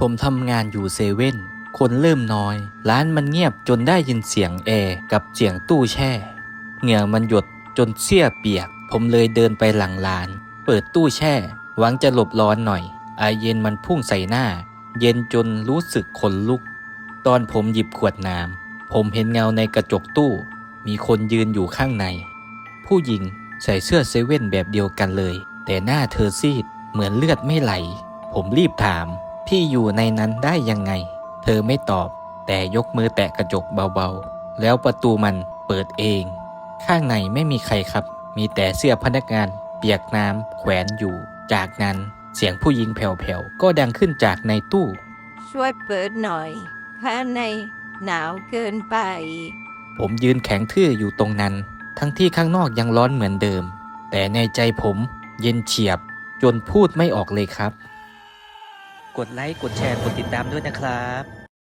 ผมทำงานอยู่เซเว่น คนเริ่มน้อย ร้านมันเงียบจนได้ยินเสียงแอร์กับเสียงตู้แช่ เหงื่อมันหยดจนเสื้อเปียก ผมเลยเดินไปหลังร้าน เปิดตู้แช่ หวังจะหลบร้อนหน่อยไอเย็นมันพุ่งใส่หน้า เย็นจนรู้สึกขนลุก ตอนผมหยิบขวดน้ำ ผมเห็นเงาในกระจกตู้ มีคนยืนอยู่ข้างใน ผู้หญิงใส่เสื้อเซเว่นแบบเดียวกันเลย แต่หน้าเธอซีดเหมือนเลือดไม่ไหล ผมรีบถาม พี่อยู่ในนั้นได้ยังไง เธอไม่ตอบ แต่ยกมือแตะกระจกเบาๆ แล้วประตูมันเปิดเอง ข้างในไม่มีใครครับ มีแต่เสื้อพนักงาน เปียกน้ำแขวนอยู่ จากนั้นเสียงผู้หญิงแผ่วๆ ก็ดังขึ้นจากในตู้ ช่วยเปิดหน่อยข้างในหนาวเกินไป ผมยืนแข็งทื่ออยู่ตรงนั้น ทั้งที่ข้างนอกยังร้อนเหมือนเดิม แต่ในใจผมเย็นเฉียบ จนพูดไม่ออกเลยครับ กดไลค์ กดแชร์ กดติดตามด้วยนะครับ